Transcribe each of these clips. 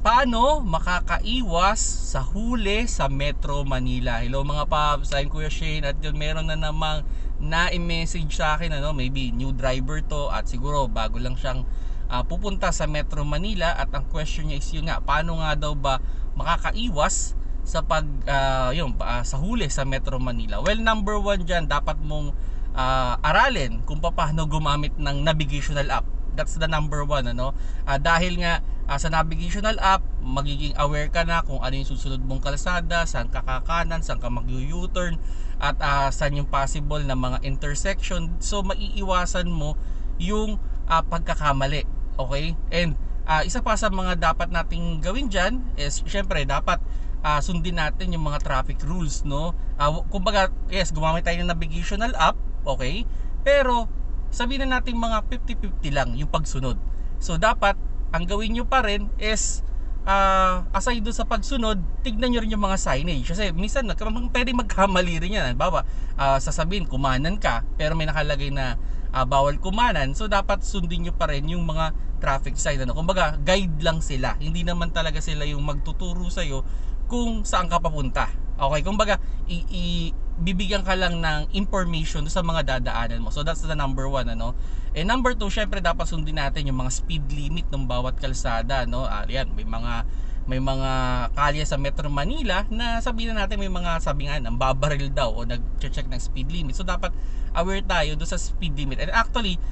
paano makakaiwas sa huli sa Metro Manila? Hello mga paps, I'm Kuya Shane at yun meron na namang na-message sa akin ano, maybe new driver to at siguro bago lang siyang ah, pupunta sa Metro Manila at ang question niya is yun nga, paano nga daw ba makakaiwas sa pag ah, yun, ah, sa huli sa Metro Manila? Well, number one dyan, dapat mong ah, aralin kung paano gumamit ng navigational app that's the number one ano? Ah, dahil nga ah, sa navigational app magiging aware ka na kung ano yung susunod mong kalsada saan ka kakanan saan ka mag u-turn at ah, saan yung possible na mga intersection. So maiiwasan mo yung ah, pagkakamali okay? And ah, isa pa sa mga dapat nating gawin dyan is syempre dapat ah, sundin natin yung mga traffic rules no? W- kumbaga yes gumamit tayo ng navigational app okay? Pero sabihin na natin mga 50-50 lang yung pagsunod. So dapat ang gawin nyo pa rin is uh, aside doon sa pagsunod, tignan nyo rin yung mga signage. Kasi minsan pwede magkamali rin yan. Halimbawa, ah, sasabihin kumanan ka pero may nakalagay na ah, bawal kumanan. So dapat sundin nyo pa rin yung mga traffic sign. Ano? Kumbaga, guide lang sila. Hindi naman talaga sila yung magtuturo sa'yo kung saan ka papunta. Okay, kumbaga i, i- bibigyan ka lang ng information sa mga dadaanan mo. So that's the number one ano. And number two, syempre dapat sundin natin yung mga speed limit ng bawat kalsada, no? Ah, yan, may mga may mga kalye sa Metro Manila na sabihin na natin may mga sabi nga ng babaril daw o nag-check ng speed limit. So dapat aware tayo doon sa speed limit. And actually,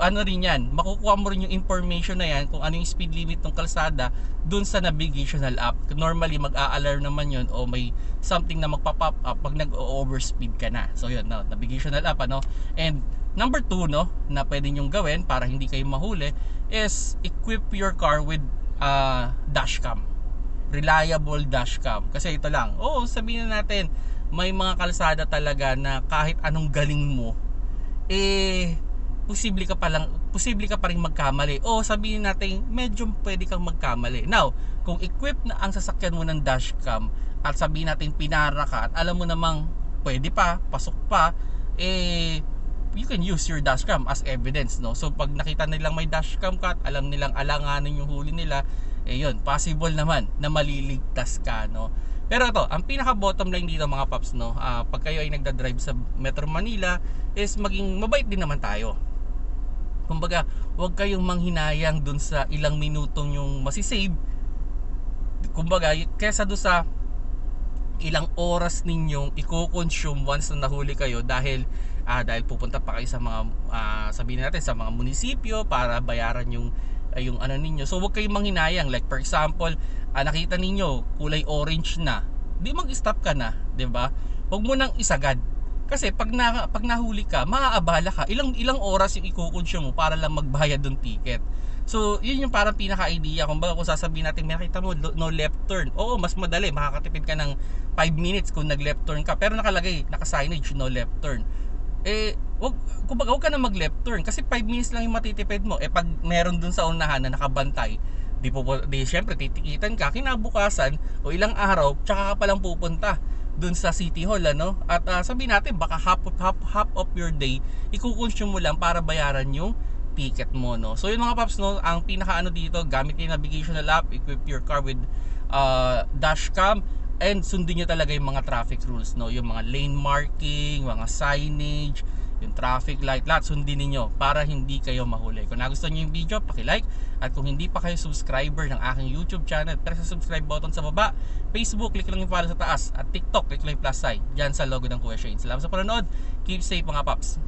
ano rin yan, makukuha mo rin yung information na yan kung ano yung speed limit ng kalsada doon sa navigational app. Normally, mag-a-alarm naman yun o may something na magpa-pop up pag nag-overspeed ka na. So yun, no, navigational app, ano. And number two, no, na pwede nyong gawin para hindi kayo mahuli is equip your car with uh, dashcam reliable dashcam. Kasi ito lang, oo, sabihin na natin, may mga kalsada talaga na kahit anong galing mo, eh, posible ka pa lang, posible ka pa rin magkamali. O sabihin natin, medyo pwede kang magkamali. Now, kung equipped na ang sasakyan mo ng dashcam at sabihin natin pinara ka at alam mo namang pwede pa, pasok pa, eh, you can use your dashcam as evidence, no? So, pag nakita nilang may dashcam ka at alam nilang alanganin yung huli nila, eh yun, possible naman na maliligtas ka, no? Pero ito, ang pinaka bottom line dito mga paps, no? ah, pag kayo ay nagda-drive sa Metro Manila, is maging mabait din naman tayo. Kumbaga, huwag kayong manghinayang dun sa ilang minutong yung masisave. Kumbaga, kesa doon sa ilang oras ninyong i-consume once na nahuli kayo dahil ah, dahil pupunta pa kayo sa mga ah, sabihin natin sa mga munisipyo para bayaran yung ah, yung ano ninyo. So huwag kayong manghinayang like for example, ah, nakita ninyo kulay orange na. Di mag-stop ka na, 'di ba? Huwag mo nang isagad. Kasi pag na, pag nahuli ka, maaabala ka. Ilang ilang oras yung i-consume mo para lang magbayad ng ticket. So, yun yung parang pinaka-idea. Kung baga kung sasabihin natin, may nakita mo, no left turn. Oo, mas madali. Makakatipid ka ng 5 minutes kung nag-left turn ka. Pero nakalagay, naka-signage, no left turn. Eh, wag, kumbaga, wag ka na mag-left turn. Kasi 5 minutes lang yung matitipid mo. Eh, pag meron dun sa unahan na nakabantay, di po, di syempre, titikitan ka. Kinabukasan, o ilang araw, tsaka ka palang pupunta dun sa City Hall ano at ah, sabihin natin baka half of, half, half of your day ikukonsume mo lang para bayaran yung ticket mo no so yun mga paps no ang pinaka ano dito gamit yung navigational app equip your car with uh, dashcam and sundin nyo talaga yung mga traffic rules no? Yung mga lane marking mga signage yung traffic light lahat sundin niyo para hindi kayo mahuli. Kung nagustuhan niyo yung video paki-like. At kung hindi pa kayo subscriber ng aking YouTube channel press sa subscribe button sa baba. Facebook click lang yung follow sa taas. At TikTok click lang yung plus sign. Dyan sa logo ng Kuya Shane. Salamat sa panonood. Keep safe mga paps